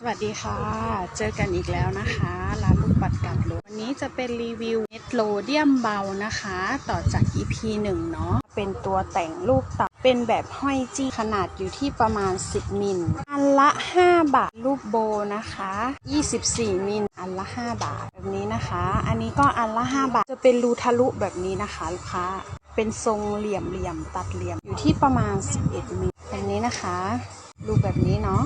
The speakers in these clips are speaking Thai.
สวัสดีค่ะ เจอกันอีกแล้วนะคะ ร้านลูกปัดกับรถวันนี้จะเป็นรีวิวเม็ดโลเดียมเบานะคะ ต่อจาก EP 1 เนาะ เป็นตัวแต่งลูกตับ เป็นแบบห้อยจี้ขนาดอยู่ที่ประมาณ 10 มิล อันละ 5 บาท รูปโบนะคะ 24 มิล อันละ 5 บาท แบบนี้นะคะ อันนี้ก็อันละ 5 บาท จะเป็นรูทะลุแบบนี้นะคะลูกค้า เป็นทรงเหลี่ยมเหลี่ยมตัดเหลี่ยม อยู่ที่ประมาณ 11 มิลแบบนี้นะคะ รูปแบบนี้เนาะ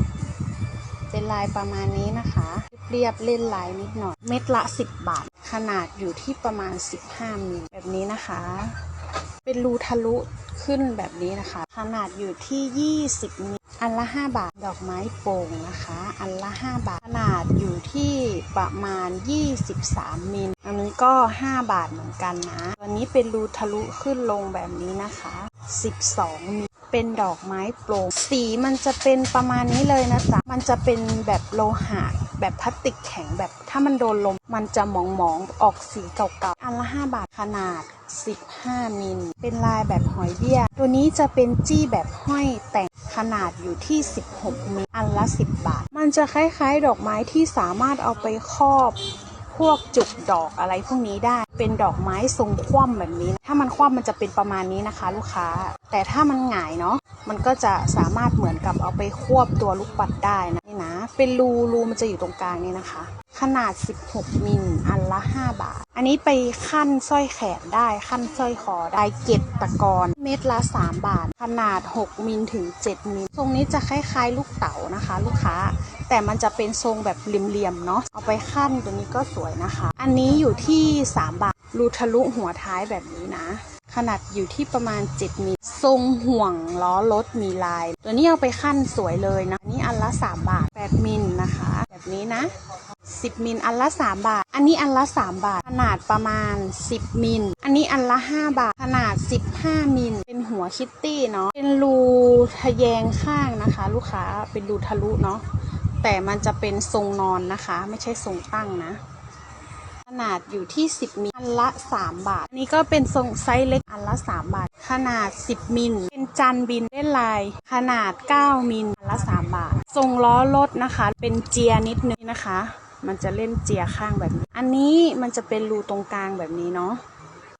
เป็นลายประมาณนี้นะคะ เรียบเล่นลายนิดหน่อย เม็ดละ 10 บาท ขนาดอยู่ที่ประมาณ 15มิลแบบนี้นะคะ เป็นรูทะลุขึ้นแบบนี้นะคะ ขนาดอยู่ที่ 20มิลอันละ 5 บาท ดอกไม้โป่งนะคะ อันละ 5 บาท ขนาดอยู่ที่ประมาณ 23 มิล อันนี้ก็ 5 บาทเหมือนกันนะตัวนี้เป็นรูทะลุขึ้นลงแบบนี้นะคะ 12 มิล เป็นดอกไม้โปร่งสีมันจะเป็นประมาณนี้เลยนะจ๊ะมันจะเป็นแบบโลหะแบบพลาสติกแข็งแบบถ้ามันโดนลม มันจะหมองๆออกสีเก่าๆอันละ 5 บาทขนาด 15 มิล เป็นลายแบบหอยเบี้ย ตัวนี้จะเป็นจี้แบบห้อยแต่งขนาดอยู่ที่ 16 มิล อันละ 10 บาท มันจะคล้ายๆ ดอกไม้ที่สามารถเอาไปครอบ พวกจุกดอกอะไรพวกนี้ได้ เป็นดอกไม้ทรงคว่ำแบบนี้ ถ้ามันคว่ำมันจะเป็นประมาณนี้นะคะ ลูกค้า แต่ถ้ามันหงายเนาะ มันก็จะสามารถเหมือนกับเอาไปควบตัวลูกปัดได้นะนี่นะ เป็นรูรูมันจะอยู่ตรงกลางนี่นะคะ ขนาด 16 มิล อันละ 5 บาท อันนี้ไปขั้นสร้อยแขนได้ขั้นสร้อยคอได้เก็บตะกอนเม็ดละ 3 บาท ขนาด 6 มิลถึง 7 มิล ทรงนี้จะคล้ายๆ ลูกเต๋านะคะ ลูกค้า แต่มันจะเป็นทรงแบบเหลี่ยมๆเนาะ เอาไปขั้นตัวนี้ก็สวยนะคะ อันนี้อยู่ที่ 3 บาท รูทะลุหัวท้ายแบบนี้นะ ขนาดอยู่ที่ประมาณ 7 มิล ทรงห่วงล้อรถมีลาย ตัวนี้เอาไปขั้นสวยเลยนะอันนี้อันละ 3 บาท 8 มิลนะคะ แบบนี้นะ 10 มิล อันละ 3 บาท อันนี้อันละ 3 บาท ขนาดประมาณ 10 มิล อันนี้อันละ 5 บาท ขนาด 15 มิล เป็นหัวคิตตี้เนาะ เป็นรูทะแยงข้างนะคะ ลูกค้า เป็นรูทะลุเนาะ แต่มันจะเป็นทรงนอนนะคะ ไม่ใช่ทรงตั้งนะขนาดอยู่ที่ 10 มิลอันละ 3 บาท อันนี้ก็เป็นทรงไซส์เล็กอันละ 3 บาท ขนาด 10 มิล เป็นจันบินเล่นลาย ขนาด 9 มิลอันละ 3 บาท ทรงล้อรถนะคะ เป็นเจียนิดนึงนะคะ มันจะเล่นเจียข้างแบบนี้ อันนี้มันจะเป็นรูตรงกลางแบบนี้เนาะ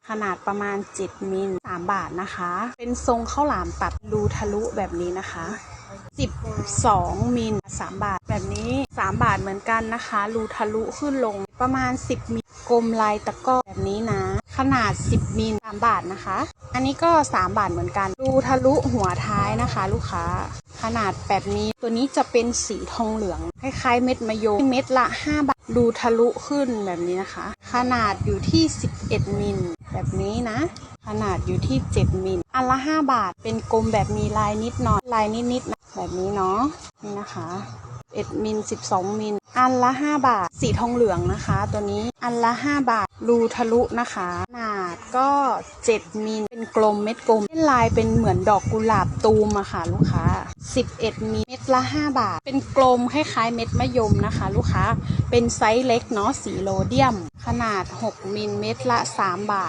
ขนาดประมาณ 7 มิล3บาทนะคะ เป็นทรงข้าวหลามตัดรูทะลุแบบนี้นะคะ 12 มิล3บาทแบบนี้ 3 บาทเหมือนกันนะคะ รูทะลุขึ้นลงประมาณ 10 มิลกลมลายตะก้อแบบนี้นะ ขนาด 10 มิล3บาทนะคะ อันนี้ก็ 3 บาทเหมือนกันรูทะลุหัวท้ายนะคะ ลูกค้า ขนาดแบบนี้ตัวนี้จะเป็นสีทองเหลือง คล้ายๆ เม็ดมะยมเม็ดละ 5 บาทรูทะลุขึ้นแบบนี้นะคะ ขนาดอยู่ที่ 11 มิล แบบนี้นะ ขนาดอยู่ที่ 7 มิล อันละ 5 บาท เป็นกลมแบบมีลายนิดหน่อย ลายนิดๆนะแบบนี้เนาะ นี่นะคะ 1มิล12มิล อันละ 5 บาท สีทองเหลืองนะคะ ตัวนี้อันละ 5 บาท รูทะลุนะคะ ขนาดก็ 7มิลเป็นกลมเม็ดกลมเป็นลายเป็นเหมือนดอกกุหลาบตูมอะค่ะลูกค้า 11มิลเม็ดละ 5 บาท เป็นกลมคล้ายๆเม็ดมะยมนะคะ ลูกค้า เป็นไซส์เล็กเนาะสีโลเดียม ขนาด 6มิลเม็ดละ 3 บาท